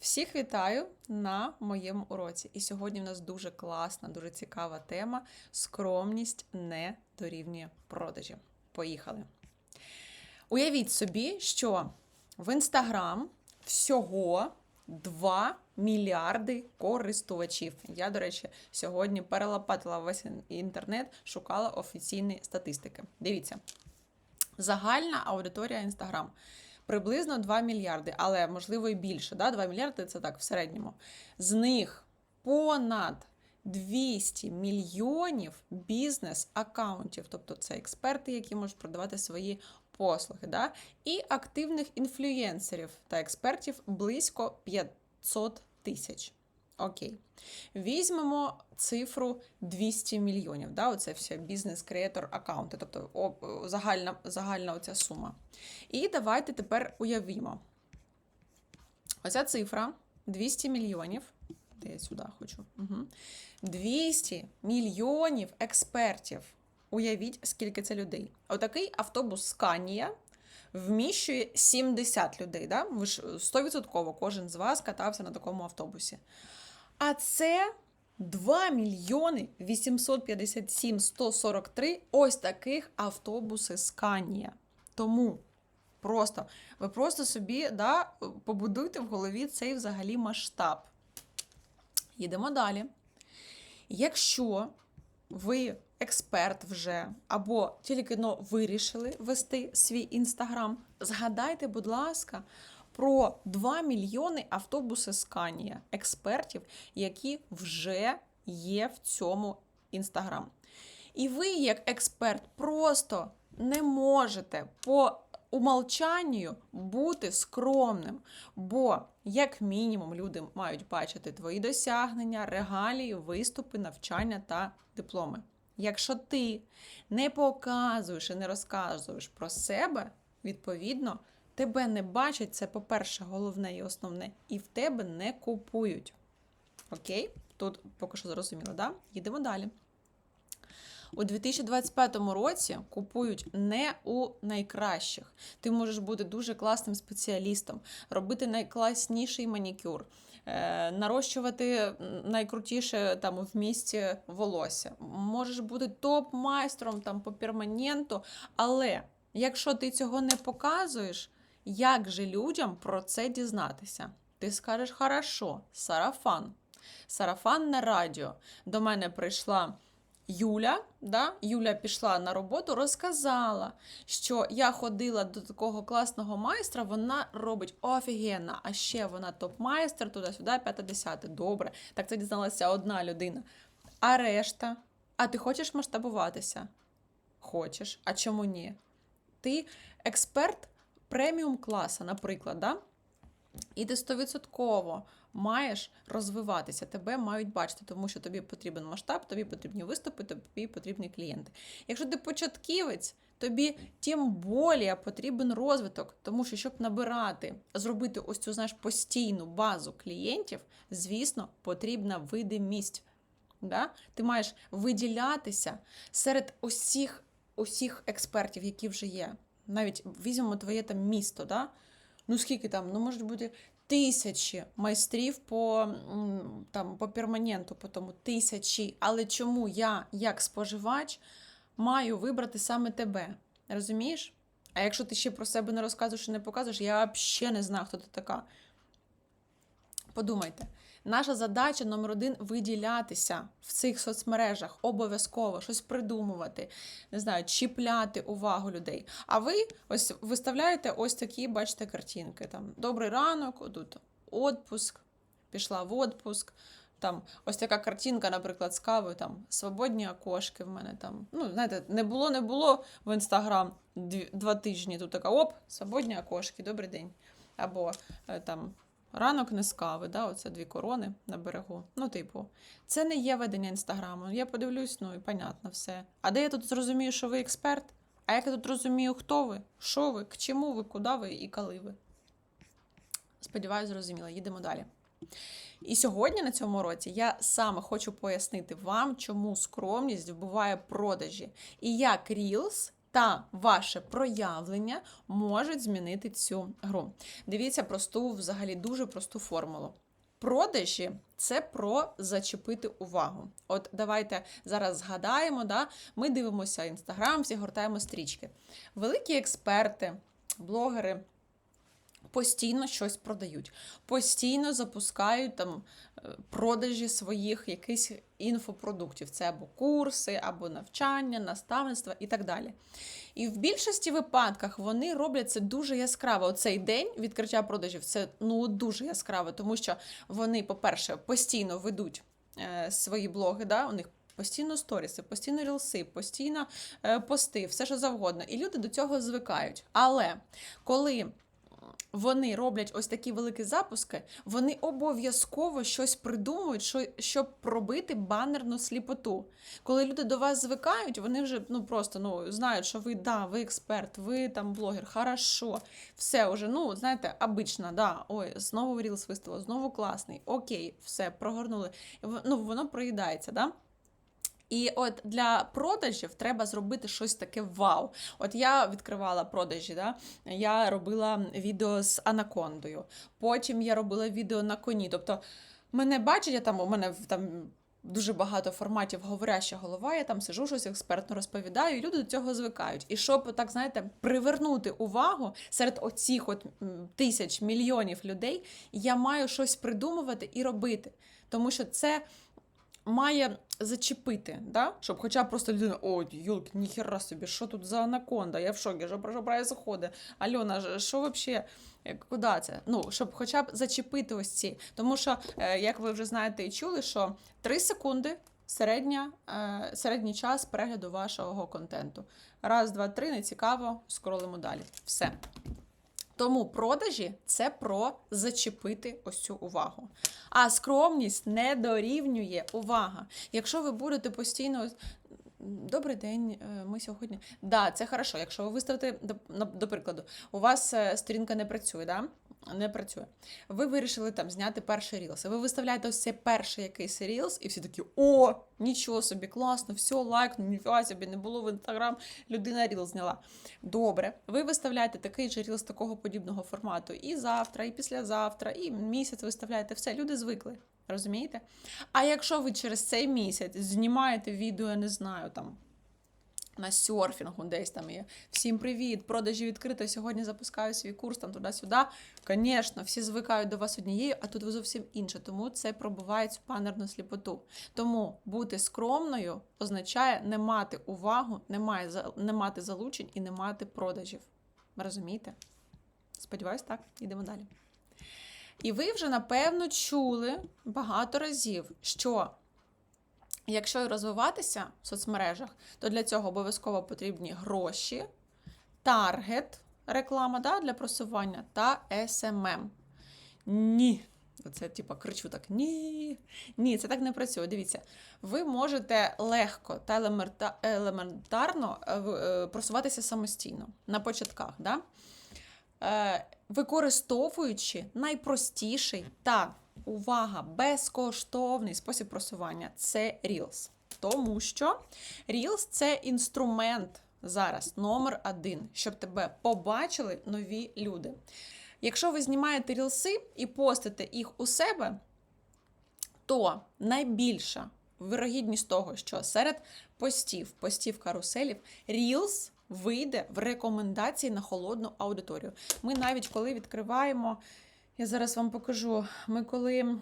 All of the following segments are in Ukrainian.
Всіх вітаю на моєму уроці. І сьогодні в нас дуже класна, дуже цікава тема скромність не дорівнює продажі. Поїхали. Уявіть собі, що в Інстаграм всього 2 мільярди користувачів. Я, до речі, сьогодні перелопатила весь інтернет, шукала офіційні статистики. Дивіться, загальна аудиторія Інстаграм приблизно 2 мільярди, але можливо і більше. Да? 2 мільярди це так в середньому. З них понад 200 мільйонів бізнес-аккаунтів, тобто це експерти, які можуть продавати свої послуги, да? і активних інфлюєнсерів та експертів близько 500 тисяч. Окей. Візьмемо цифру 200 мільйонів. Да? Оце все бізнес-креатор аккаунти, тобто о, загальна, загальна оця сума. І давайте тепер уявімо. Оця цифра 200 мільйонів. Де я сюди хочу? Угу. 200 мільйонів експертів. Уявіть, скільки це людей. Отакий автобус Сканія вміщує 70 людей. Да? Ви ж 100% кожен з вас катався на такому автобусі. А це 2 мільйони 857 143 ось таких автобуси Сканія. Тому просто ви просто собі да, побудуйте в голові цей взагалі масштаб. Їдемо далі. Якщо ви експерт вже або тільки но вирішили вести свій інстаграм, згадайте, будь ласка, про 2 мільйони автобуси Сканія, експертів, які вже є в цьому інстаграм. І ви, як експерт, просто не можете по умолчанню бути скромним, бо, як мінімум, люди мають бачити твої досягнення, регалії, виступи, навчання та дипломи. Якщо ти не показуєш і не розказуєш про себе, відповідно, тебе не бачать, це, по-перше, головне і основне, і в тебе не купують. Окей? Тут поки що зрозуміло, да? Їдемо далі. У 2025 році купують не у найкращих. Ти можеш бути дуже класним спеціалістом, робити найкласніший манікюр, е, нарощувати найкрутіше там в місті волосся. Можеш бути топ-майстром там по перманенту, але якщо ти цього не показуєш, як же людям про це дізнатися? Ти скажеш, хорошо, сарафан. Сарафанне радіо. До мене прийшла. Юля, да? Юля пішла на роботу, розказала, що я ходила до такого класного майстра, вона робить офігенно, а ще вона топ-майстер, туди-сюди, 5-10. Добре. Так це дізналася одна людина. А решта, а ти хочеш масштабуватися? Хочеш. А чому ні? Ти експерт преміум класа, наприклад, да? І ти стовідсотково маєш розвиватися, тебе мають бачити, тому що тобі потрібен масштаб, тобі потрібні виступи, тобі потрібні клієнти. Якщо ти початківець, тобі тим більше потрібен розвиток, тому що щоб набирати, зробити ось цю знаєш, постійну базу клієнтів, звісно, потрібна видимість. Да? Ти маєш виділятися серед усіх, усіх експертів, які вже є. Навіть візьмемо твоє там місто. Да? Ну, скільки там? Ну, можуть бути тисячі майстрів по там, по перманенту, по тому тисячі. Але чому я, як споживач, маю вибрати саме тебе? Розумієш? А якщо ти ще про себе не розказуєш і не показуєш, я взагалі не знаю, хто ти така. Подумайте. Наша задача номер один виділятися в цих соцмережах, обов'язково щось придумувати, не знаю, чіпляти увагу людей. А ви ось виставляєте ось такі, бачите, картинки. Там Добрий ранок, тут отпуск, пішла в отпуск. Там ось така картинка, наприклад, з кавою, там свободні окошки в мене там. Ну, знаєте, не було, не було в інстаграм два тижні. Тут така оп, свободні окошки, добрий день. Або е, там. Ранок не з кави, да, оце дві корони на берегу. Ну, типу, це не є ведення інстаграму. Я подивлюсь, ну і понятно все. А де я тут зрозумію, що ви експерт? А як я тут розумію, хто ви, що ви, к чому ви, куди ви і коли ви? Сподіваюсь, зрозуміла. Їдемо далі. І сьогодні на цьому році я саме хочу пояснити вам, чому скромність вбиває продажі і як Reels та ваше проявлення можуть змінити цю гру. Дивіться просту, взагалі дуже просту формулу. Продажі це про зачепити увагу. От давайте зараз згадаємо, да? ми дивимося інстаграм, всі гортаємо стрічки. Великі експерти, блогери постійно щось продають, постійно запускають там продажі своїх якихось інфопродуктів. Це або курси, або навчання, наставництва і так далі. І в більшості випадках вони роблять це дуже яскраво. Оцей день відкриття продажів це ну дуже яскраво, тому що вони, по-перше, постійно ведуть е, свої блоги. да, у них Постійно сторіси, постійно рілси, постійно е, пости, все що завгодно. І люди до цього звикають. Але коли вони роблять ось такі великі запуски, вони обов'язково щось придумують, що, щоб пробити банерну сліпоту. Коли люди до вас звикають, вони вже ну просто ну знають, що ви да, ви експерт, ви там блогер, хорошо, все вже, ну знаєте, обично, да, ой, знову рілс виставило, знову класний, окей, все, прогорнули. Ну, воно проїдається, да? І от для продажів треба зробити щось таке вау. От я відкривала продажі, да? я робила відео з анакондою, потім я робила відео на коні. Тобто, мене бачать, я там у мене там. Дуже багато форматів говоряща голова, я там сижу, щось експертно розповідаю, і люди до цього звикають. І щоб так знаєте, привернути увагу серед оцих от тисяч мільйонів людей, я маю щось придумувати і робити. Тому що це має зачепити, да? щоб хоча б просто людина, о, юлки, ніхера собі, що тут за анаконда? Я в шокі, що про що происходить? Альона, що взагалі? Куди це? Ну, щоб хоча б зачепити ось ці. Тому що, е, як ви вже знаєте і чули, що 3 секунди середня, е, середній час перегляду вашого контенту. Раз, два, три, не цікаво, скролимо далі. Все. Тому продажі це про зачепити ось цю увагу. А скромність не дорівнює увага. Якщо ви будете постійно. Добрий день, е, ми сьогодні. Да, це хорошо. Якщо ви виставите, до, до прикладу, у вас е, сторінка не працює, да? Не працює. Ви вирішили там зняти перший рілс. Ви виставляєте ось цей перший якийсь рілс, і всі такі: о, нічого собі, класно, все, лайкну, ніфіга собі, не було в інстаграм, людина рілс зняла. Добре, ви виставляєте такий же рілс такого подібного формату і завтра, і післязавтра, і місяць виставляєте все. Люди звикли. Розумієте? А якщо ви через цей місяць знімаєте відео, я не знаю, там на серфінгу десь там є. Всім привіт! Продажі відкрито. Сьогодні запускаю свій курс там туди-сюди. Звісно, всі звикають до вас однією, а тут ви зовсім інше. Тому це пробуває цю панерну сліпоту. Тому бути скромною означає не мати увагу, не, має, не мати залучень і не мати продажів. Розумієте? Сподіваюсь, так, йдемо далі. І ви вже напевно чули багато разів, що Якщо розвиватися в соцмережах, то для цього обов'язково потрібні гроші, таргет, реклама да, для просування та SMM. Ні. Це, типу, кричу так: ні. Ні, це так не працює. Дивіться, ви можете легко та елементарно е, е, просуватися самостійно на початках. Да? Е, використовуючи найпростіший та увага, безкоштовний спосіб просування це Reels. Тому що Reels це інструмент зараз номер один, щоб тебе побачили нові люди. Якщо ви знімаєте рілси і постите їх у себе, то найбільша вирогідність того, що серед постів, постів каруселів, Reels вийде в рекомендації на холодну аудиторію. Ми навіть коли відкриваємо я зараз вам покажу. Ми коли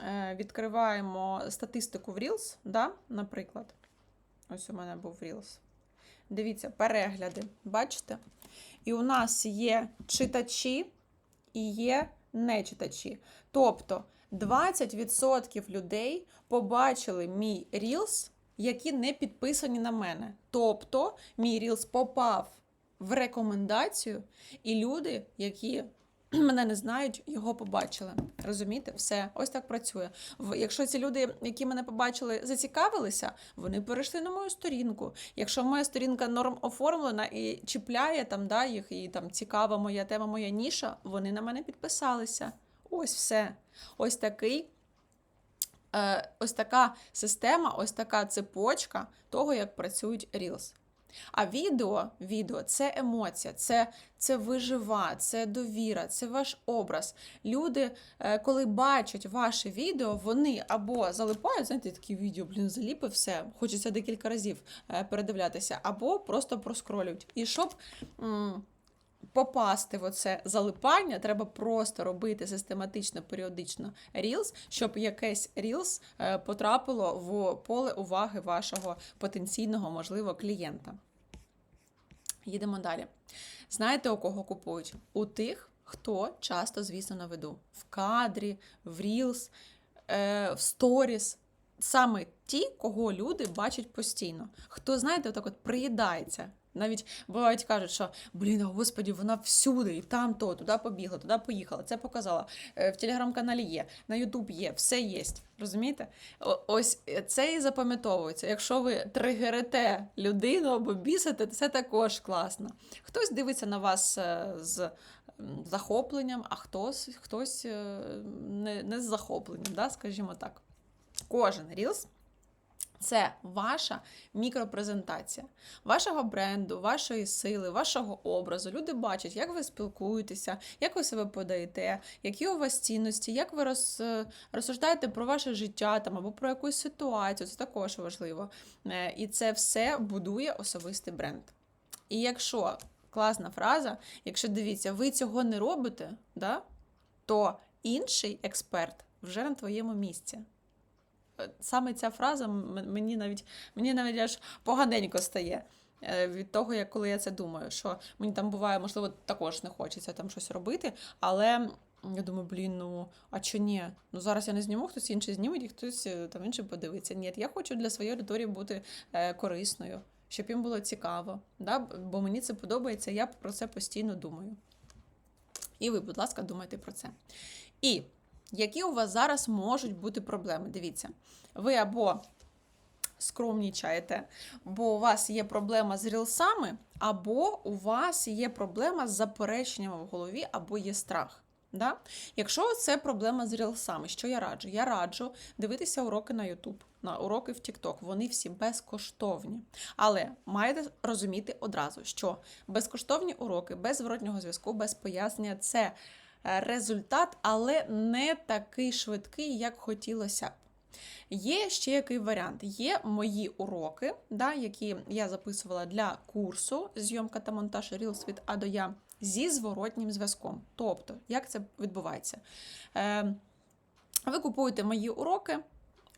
е, відкриваємо статистику в Reels, да, наприклад, ось у мене був Reels. Дивіться, перегляди, бачите? І у нас є читачі і є нечитачі. Тобто 20% людей побачили мій Reels, які не підписані на мене. Тобто, мій Reels попав в рекомендацію, і люди, які мене не знають, його побачили. Розумієте, все ось так працює. Якщо ці люди, які мене побачили, зацікавилися, вони перейшли на мою сторінку. Якщо моя сторінка норм оформлена і чіпляє там, да, їх, і там цікава моя тема, моя ніша, вони на мене підписалися. Ось все. Ось такий. Е, ось така система, ось така цепочка того, як працюють Reels. А відео, відео це емоція, це, це вижива, це довіра, це ваш образ. Люди, е, коли бачать ваше відео, вони або залипають, знаєте, такі відео, блін, заліпив все, хочеться декілька разів е, передивлятися, або просто проскролюють. І щоб. м, Попасти в оце залипання, треба просто робити систематично, періодично Reels, щоб якесь Reels е, потрапило в поле уваги вашого потенційного, можливо, клієнта. Їдемо далі. Знаєте, у кого купують? У тих, хто часто, звісно, на виду. В кадрі, в Reels, е, в сторіс. Саме ті, кого люди бачать постійно. Хто, знаєте, отак от приїдається. Навіть бувають кажуть, що блін, господі, вона всюди, і там то, туди побігла, туди поїхала, це показала. Е, В телеграм-каналі є, на Ютуб є, все є. Розумієте? Ось це і запам'ятовується. Якщо ви тригерите людину або бісите, це також класно. Хтось дивиться на вас е, з захопленням, а хтось, хтось е, не, не з захопленням, да? скажімо так. Кожен рілс це ваша мікропрезентація вашого бренду, вашої сили, вашого образу. Люди бачать, як ви спілкуєтеся, як ви себе подаєте, які у вас цінності, як ви роз, е, розсуждаєте про ваше життя там, або про якусь ситуацію. Це також важливо. Е, І це все будує особистий бренд. І якщо класна фраза, якщо дивіться, ви цього не робите, да, то інший експерт вже на твоєму місці. Саме ця фраза мені навіть мені навіть аж поганенько стає е, від того, як коли я це думаю, що мені там буває, можливо, також не хочеться там щось робити, але я думаю, блін, ну а чо ні? Ну зараз я не зніму, хтось інший зніме, і хтось е, там інший подивиться. Ні, я хочу для своєї аудиторії бути е, корисною, щоб їм було цікаво, да? бо мені це подобається, я про це постійно думаю. І ви, будь ласка, думайте про це. І які у вас зараз можуть бути проблеми? Дивіться, ви або скромнічаєте, бо у вас є проблема з рілсами, або у вас є проблема з запереченнями в голові, або є страх. Да? Якщо це проблема з рілсами, що я раджу? Я раджу дивитися уроки на YouTube, на уроки в TikTok. Вони всі безкоштовні. Але маєте розуміти одразу, що безкоштовні уроки без зворотнього зв'язку, без пояснення це результат, але не такий швидкий, як хотілося б. Є ще який варіант. Є мої уроки, да, які я записувала для курсу зйомка та монтаж Reels від А до Я зі зворотнім зв'язком. Тобто, як це відбувається? Е, ви купуєте мої уроки,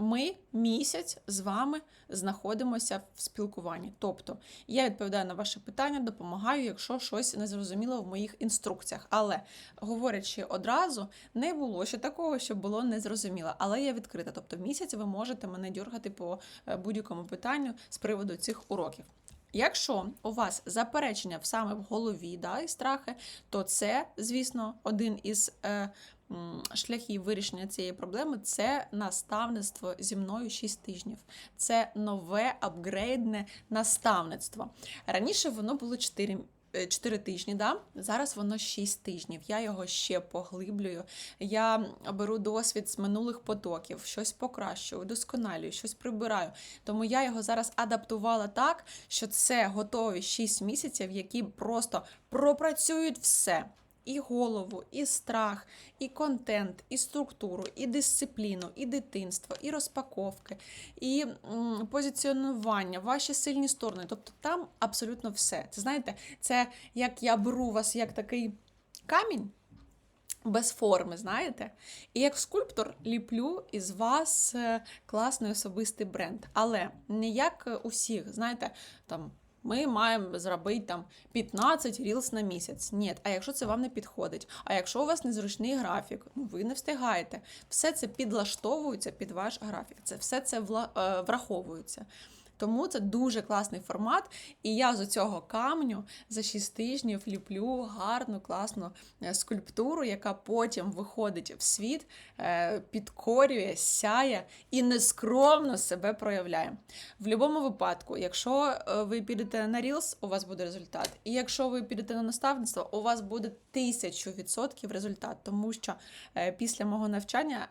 ми місяць з вами знаходимося в спілкуванні. Тобто, я відповідаю на ваші питання, допомагаю, якщо щось не зрозуміло в моїх інструкціях. Але говорячи одразу, не було ще такого, що було незрозуміло. Але я відкрита. Тобто, місяць ви можете мене дюргати по е, будь-якому питанню з приводу цих уроків. Якщо у вас заперечення саме в голові да, і страхи, то це, звісно, один із е, шляхів вирішення цієї проблеми це наставництво зі мною 6 тижнів. Це нове апгрейдне наставництво. Раніше воно було 4 4 тижні, да? зараз воно 6 тижнів. Я його ще поглиблюю. Я беру досвід з минулих потоків, щось покращую, удосконалюю, щось прибираю. Тому я його зараз адаптувала так, що це готові 6 місяців, які просто пропрацюють все. І голову, і страх, і контент, і структуру, і дисципліну, і дитинство, і розпаковки, і позиціонування, ваші сильні сторони. Тобто там абсолютно все. Це знаєте, це як я беру вас як такий камінь. Без форми, знаєте? І як скульптор ліплю із вас е, класний особистий бренд. Але не як усіх, знаєте, там ми маємо зробити там 15 рілс на місяць. Ні, а якщо це вам не підходить, а якщо у вас незручний графік, ну ви не встигаєте. Все це підлаштовується під ваш графік. Це все це е, враховується. Тому це дуже класний формат, і я з цього камню за 6 тижнів ліплю гарну, класну е, скульптуру, яка потім виходить в світ, е, підкорює, сяє і нескромно себе проявляє. В будь-якому випадку, якщо е, ви підете на Reels, у вас буде результат. І якщо ви підете на наставництво, у вас буде тисячу відсотків результат, тому що після мого навчання.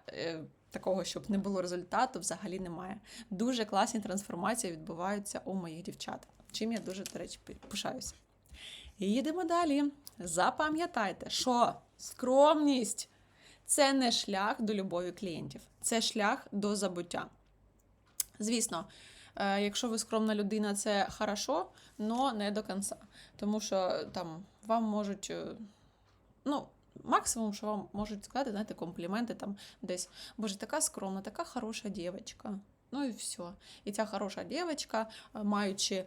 Такого, щоб не було результату, взагалі немає. Дуже класні трансформації відбуваються у моїх дівчат. чим я дуже, до речі, пишаюся. Їдемо далі. Запам'ятайте, що скромність це не шлях до любові клієнтів, це шлях до забуття. Звісно, е, якщо ви скромна людина, це хорошо, але не до кінця. Тому що там вам можуть, е, ну, максимум, що вам можуть сказати, знаєте, компліменти там десь. Боже, така скромна, така хороша дівчинка. Ну і все. І ця хороша дівчинка, е, маючи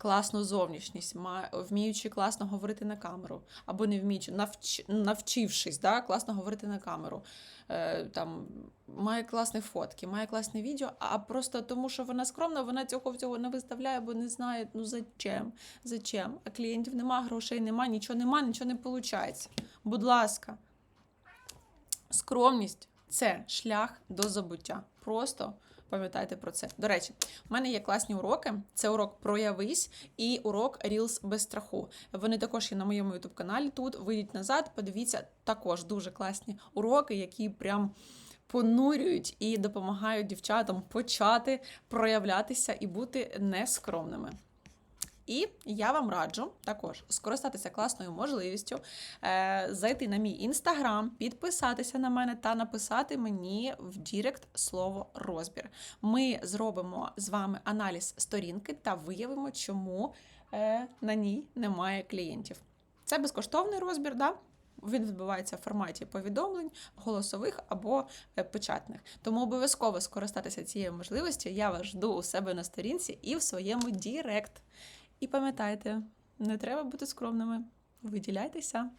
класну зовнішність, вміючи класно говорити на камеру, або не вміючи, навч, навчившись да, класно говорити на камеру, е, там, має класні фотки, має класне відео, а просто тому, що вона скромна, вона цього всього не виставляє, бо не знає, ну зачем, зачем. А клієнтів нема, грошей нема, нічого нема, нічого не виходить. Будь ласка, скромність це шлях до забуття. Просто пам'ятайте про це. До речі, в мене є класні уроки. Це урок Проявись і урок Reels без страху. Вони також є на моєму youtube каналі. Тут вийдіть назад, подивіться також дуже класні уроки, які прям. Понурюють і допомагають дівчатам почати проявлятися і бути нескромними. І я вам раджу також скористатися класною можливістю, е, зайти на мій інстаграм, підписатися на мене та написати мені в Дірект слово розбір. Ми зробимо з вами аналіз сторінки та виявимо, чому е, на ній немає клієнтів. Це безкоштовний розбір, да? Він відбувається в форматі повідомлень, голосових або е, печатних. Тому обов'язково скористатися цією можливістю. Я вас жду у себе на сторінці і в своєму Дірект. І пам'ятайте, не треба бути скромними. Виділяйтеся.